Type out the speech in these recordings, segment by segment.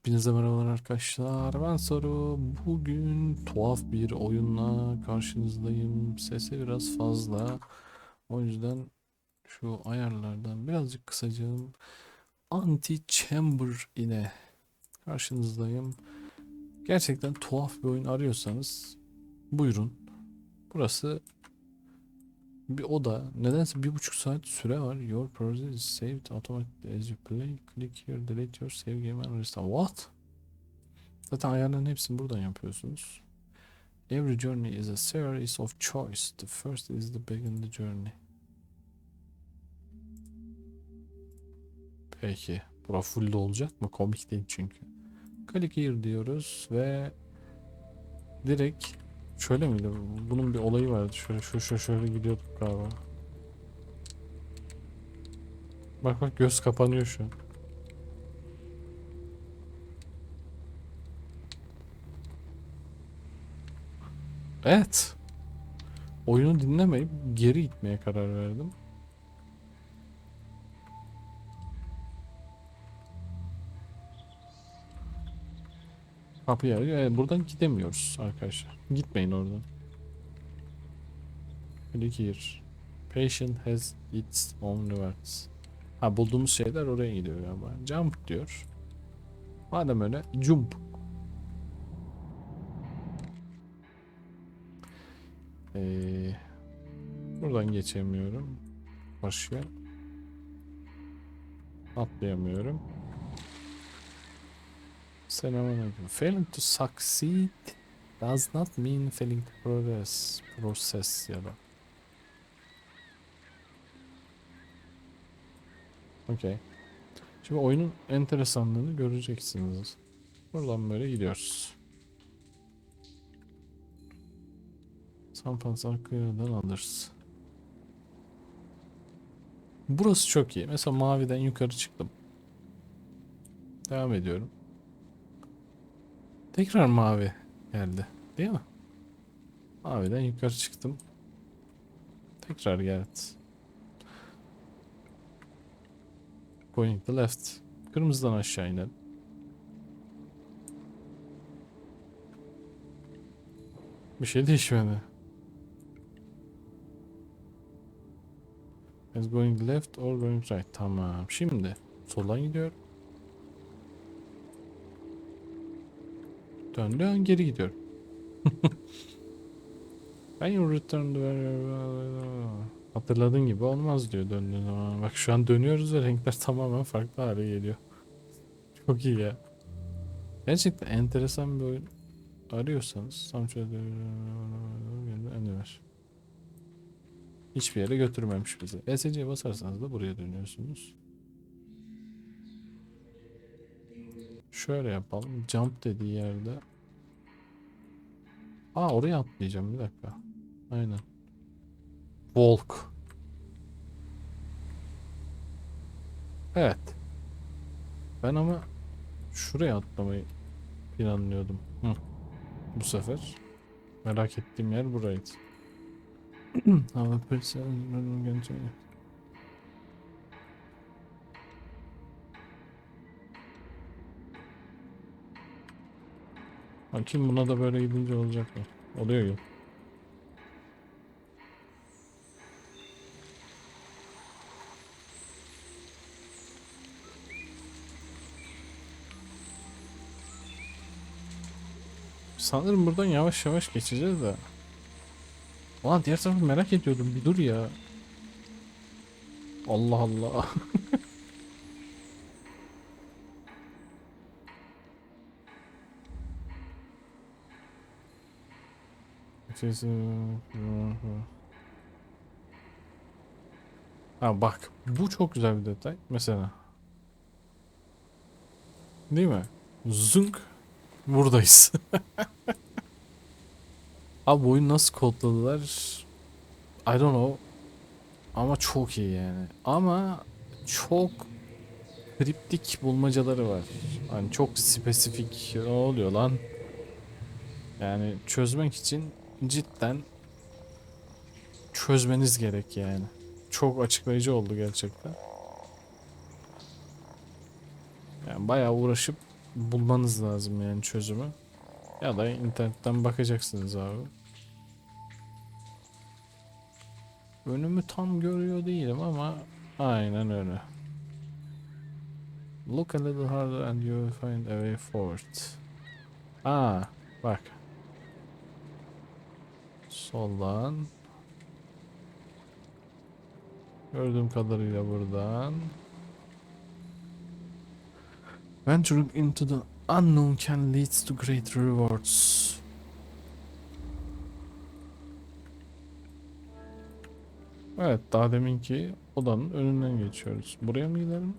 Hepinize merhabalar arkadaşlar. Ben Saru. Bugün tuhaf bir oyunla karşınızdayım. Sesi biraz fazla. O yüzden şu ayarlardan birazcık kısacağım. Anti Chamber ile karşınızdayım. Gerçekten tuhaf bir oyun arıyorsanız buyurun. Burası bir oda. Nedense bir buçuk saat süre var. Your process is saved automatically as you play. Click here, delete your save game and restart. What? Zaten ayarların hepsini buradan yapıyorsunuz. Every journey is a series of choice. The first is the begin the journey. Peki. Bura full olacak mı? Komik değil çünkü. Click here diyoruz ve direkt Şöyle miydi? Bunun bir olayı vardı. Şöyle şöyle şöyle, şöyle gidiyorduk galiba. Bak bak göz kapanıyor şu. Evet. Oyunu dinlemeyip geri gitmeye karar verdim. Kapıyı arıyor. Evet, buradan gidemiyoruz arkadaşlar. Gitmeyin oradan. Click here. Patient has its own rewards. Ha bulduğumuz şeyler oraya gidiyor galiba. Jump diyor. Madem öyle jump. Ee, buradan geçemiyorum. Başka. Atlayamıyorum. Selamünaleyküm. Failing to succeed does not mean failing to progress. Process ya da. Okey. Şimdi oyunun enteresanlığını göreceksiniz. Buradan böyle gidiyoruz. Sampans arkadan alırız. Burası çok iyi. Mesela maviden yukarı çıktım. Devam ediyorum. Tekrar mavi geldi. Değil mi? Maviden yukarı çıktım. Tekrar geldi. Going to left. Kırmızıdan aşağı inelim. Bir şey değişmedi. Is going left or going right? Tamam. Şimdi soldan gidiyor. Dön dön geri gidiyorum. ben return Hatırladığın gibi olmaz diyor döndüğün zaman. Bak şu an dönüyoruz ve renkler tamamen farklı hale geliyor. Çok iyi ya. Gerçekten enteresan bir oyun arıyorsanız Samço var. Hiçbir yere götürmemiş bizi. ESC'ye basarsanız da buraya dönüyorsunuz. Şöyle yapalım. Jump dediği yerde. Aa oraya atlayacağım bir dakika. Aynen. Walk. Evet. Ben ama şuraya atlamayı planlıyordum. Hı. Bu sefer. Merak ettiğim yer buraydı. Hava person Bakayım buna da böyle gidince olacak mı? Oluyor ya. Sanırım buradan yavaş yavaş geçeceğiz de. Ulan diğer tarafı merak ediyordum. Bir dur ya. Allah Allah. Ha bak bu çok güzel bir detay. Mesela. Değil mi? Zunk buradayız. Abi bu oyunu nasıl kodladılar? I don't know. Ama çok iyi yani. Ama çok kriptik bulmacaları var. Hani çok spesifik. Ne oluyor lan? Yani çözmek için cidden çözmeniz gerek yani. Çok açıklayıcı oldu gerçekten. Yani bayağı uğraşıp bulmanız lazım yani çözümü. Ya da internetten bakacaksınız abi. Önümü tam görüyor değilim ama aynen öyle. Look a little harder and you will find a way forward. Aa, bak. Soldan. Gördüğüm kadarıyla buradan. Venturing into the unknown can lead to great rewards. Evet, daha deminki odanın önünden geçiyoruz. Buraya mı gidelim?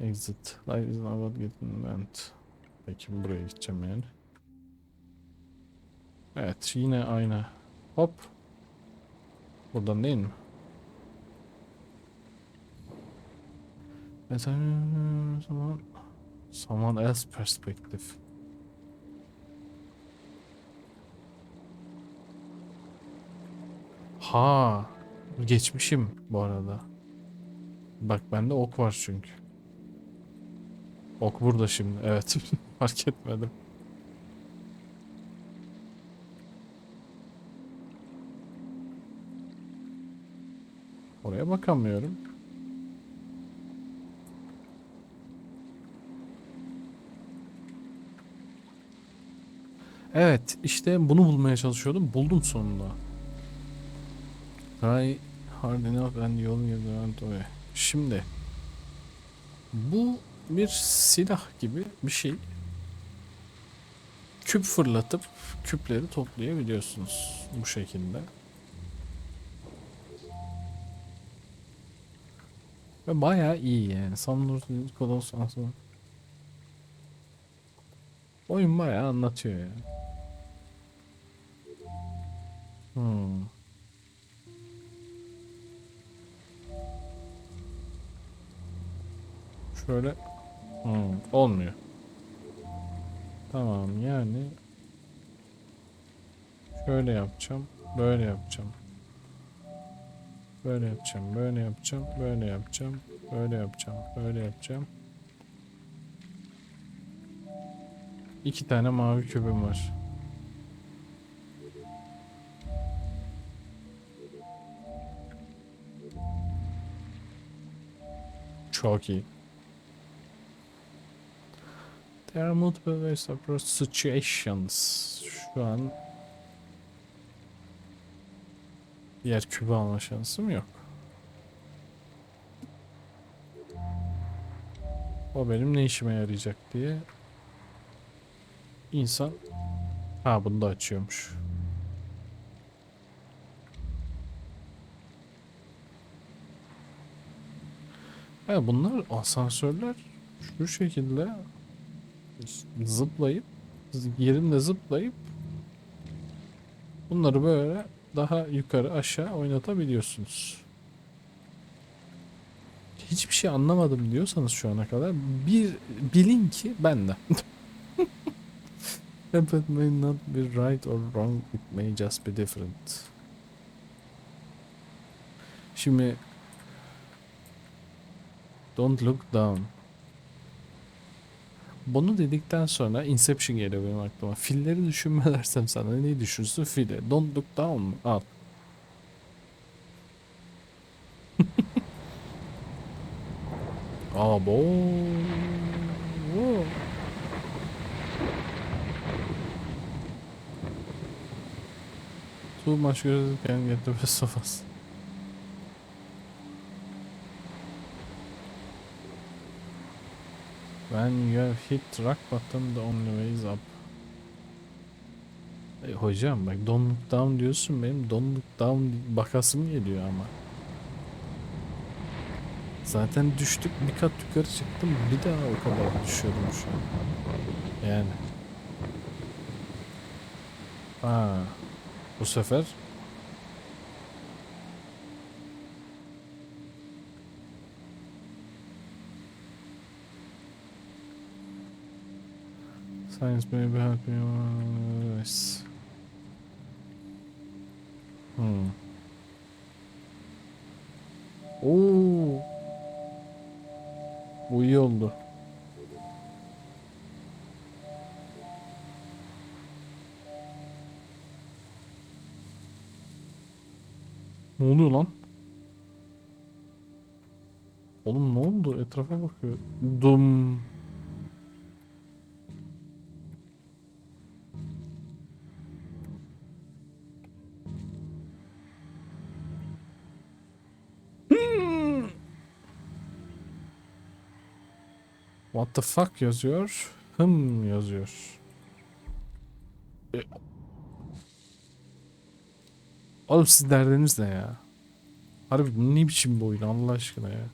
Exit. Life is not about getting. Peki buraya gideceğim yani. Evet, yine aynı. Hop. Buradan değil mi? Mesela someone, else perspective. Ha, geçmişim bu arada. Bak bende ok var çünkü. Ok burada şimdi. Evet. Fark etmedim. Oraya bakamıyorum. Evet, işte bunu bulmaya çalışıyordum. Buldum sonunda. Try hard enough and you'll get away. Şimdi bu bir silah gibi bir şey. Küp fırlatıp küpleri toplayabiliyorsunuz bu şekilde. Ve bayağı iyi yani. Samnur Kolos aslında. Oyun bayağı anlatıyor yani. Hmm. Şöyle hmm, olmuyor. Tamam yani şöyle yapacağım, böyle yapacağım. Böyle yapacağım, böyle yapacağım, böyle yapacağım, böyle yapacağım, böyle yapacağım. İki tane mavi kübüm var. Çok iyi. There are multiple ways approach situations. Şu an diğer kübü alma şansım yok. O benim ne işime yarayacak diye insan ha bunu da açıyormuş. Ha bunlar asansörler şu şekilde zıplayıp yerinde zıplayıp bunları böyle daha yukarı aşağı oynatabiliyorsunuz. Hiçbir şey anlamadım diyorsanız şu ana kadar bir bilin ki ben de. It may not be right or wrong, it may just be different. Şimdi Don't look down. Bunu dedikten sonra Inception geliyor benim aklıma. Filleri düşünme dersem sana ne düşünsün fili? Don't look down mı? Al. Abo. Too much can get the best of us. When you have hit rock bottom the only way is up. E, hocam bak don't down diyorsun benim don't down bakasım geliyor ama. Zaten düştük bir kat yukarı çıktım bir daha o kadar düşüyordum şu an. Yani. Aa, bu sefer Science maybe help uh, me this. Hmm. Oo. Bu iyi oldu. Ne oluyor lan? Oğlum ne oldu? Etrafa bakıyor. Dum. The fuck yazıyor? Hım yazıyor. E- Oğlum siz derdiniz ne ya? Harbi bu ne biçim bir oyun Allah aşkına ya.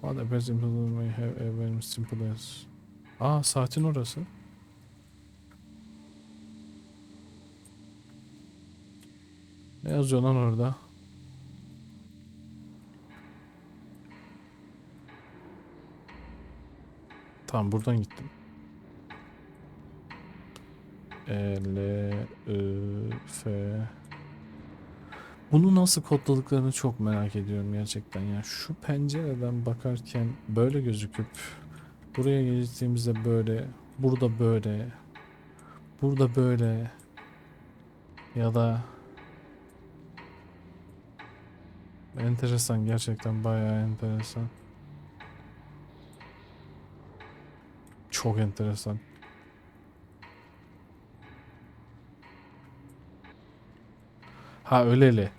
What the best implement may have a very simple as. Aa saatin orası. Ne yazıyor lan orada? Tamam buradan gittim. E, L, I, F. Bunu nasıl kodladıklarını çok merak ediyorum gerçekten ya. Şu pencereden bakarken böyle gözüküp buraya geçtiğimizde böyle, burada böyle, burada böyle ya da enteresan gerçekten bayağı enteresan. Çok enteresan. Ha öyleli.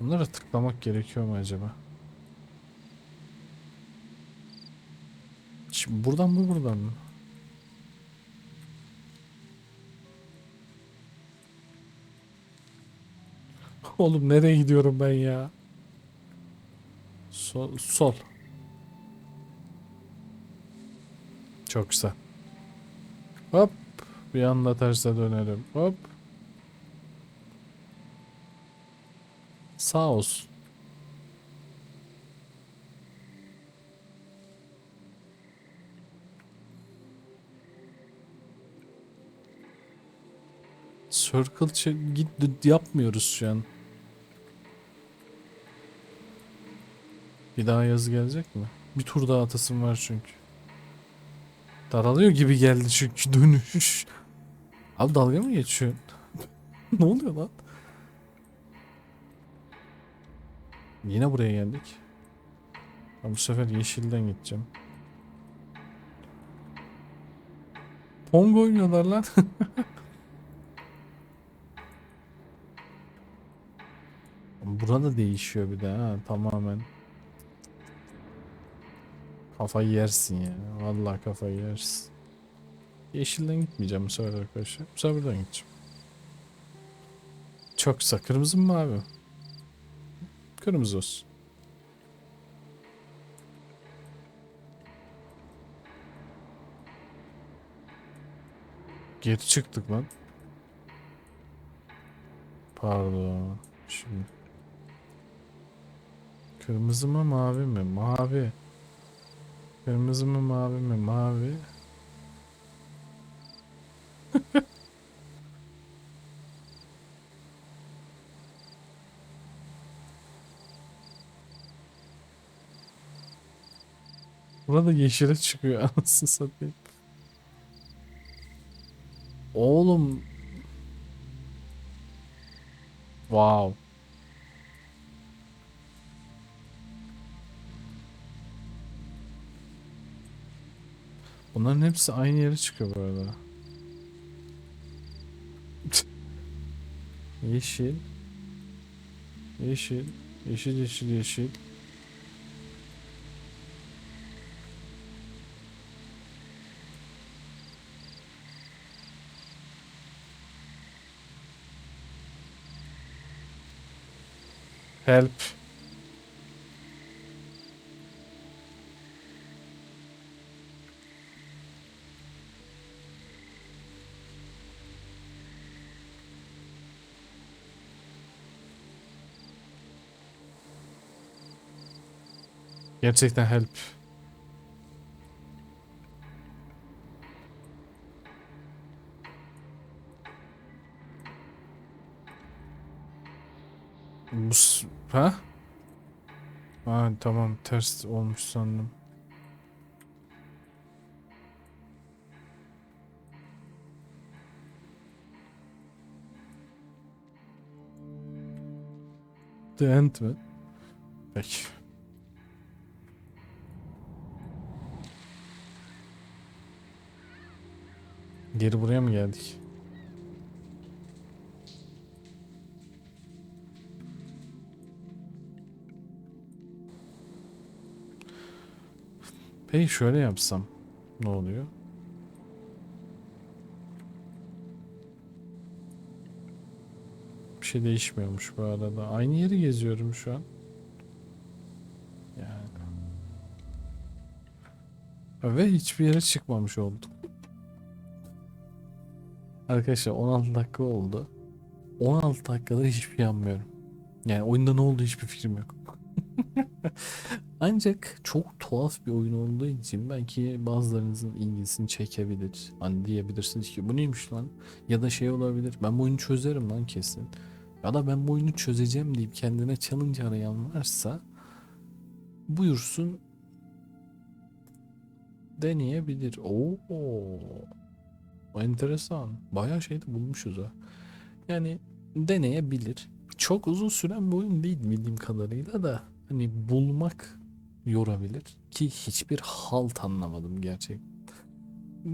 Bunlara tıklamak gerekiyor mu acaba? Şimdi buradan mı buradan mı? Oğlum nereye gidiyorum ben ya? Sol, sol. Çok güzel. Hop. Bir anda terse dönerim. Hop. Sağ olsun. Circle git yapmıyoruz şu an. Bir daha yazı gelecek mi? Bir tur daha atasım var çünkü. Daralıyor gibi geldi çünkü dönüş. Abi dalga mı geçiyorsun? ne oluyor lan? Yine buraya geldik. Ben bu sefer yeşilden gideceğim. Pong oynuyorlar lan. Burada değişiyor bir de ha tamamen. Kafayı yersin ya. Vallahi kafayı yersin. Yeşilden gitmeyeceğim bu sefer arkadaşlar. Bu sefer buradan gideceğim. Çok kısa. Kırmızı mı mavi? Kırmızı olsun. Geri çıktık lan. Pardon. Şimdi. Kırmızı mı mavi mi? Mavi. Kırmızı mı mavi mi? Mavi. Burada yeşile çıkıyor anasını satayım. Oğlum. Wow. Bunların hepsi aynı yere çıkıyor bu arada. Yeşil. Yeşil. Yeşil yeşil yeşil. Help. Gerçekten help. Bu ha? Ha tamam ters olmuş sandım. The end mi? Peki. Geri buraya mı geldik? Peki şöyle yapsam ne oluyor? Bir şey değişmiyormuş bu arada. Aynı yeri geziyorum şu an. Yani. Ve hiçbir yere çıkmamış oldum. Arkadaşlar 16 dakika oldu. 16 dakikada hiçbir şey yapmıyorum. Yani oyunda ne oldu hiçbir fikrim yok. Ancak çok tuhaf bir oyun olduğu için belki bazılarınızın ilgisini çekebilir. Hani diyebilirsiniz ki bu neymiş lan? Ya da şey olabilir. Ben bu oyunu çözerim lan kesin. Ya da ben bu oyunu çözeceğim deyip kendine challenge arayan varsa buyursun deneyebilir. Oo. Enteresan. Bayağı şey de bulmuşuz ha. Yani deneyebilir. Çok uzun süren bir oyun değil bildiğim kadarıyla da hani bulmak yorabilir ki hiçbir halt anlamadım gerçek.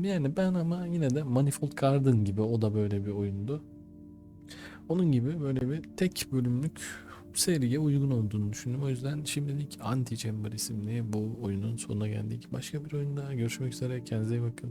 Yani ben ama yine de Manifold Garden gibi o da böyle bir oyundu. Onun gibi böyle bir tek bölümlük seriye uygun olduğunu düşündüm. O yüzden şimdilik Anti Chamber isimli bu oyunun sonuna geldik. Başka bir oyunda görüşmek üzere. Kendinize iyi bakın.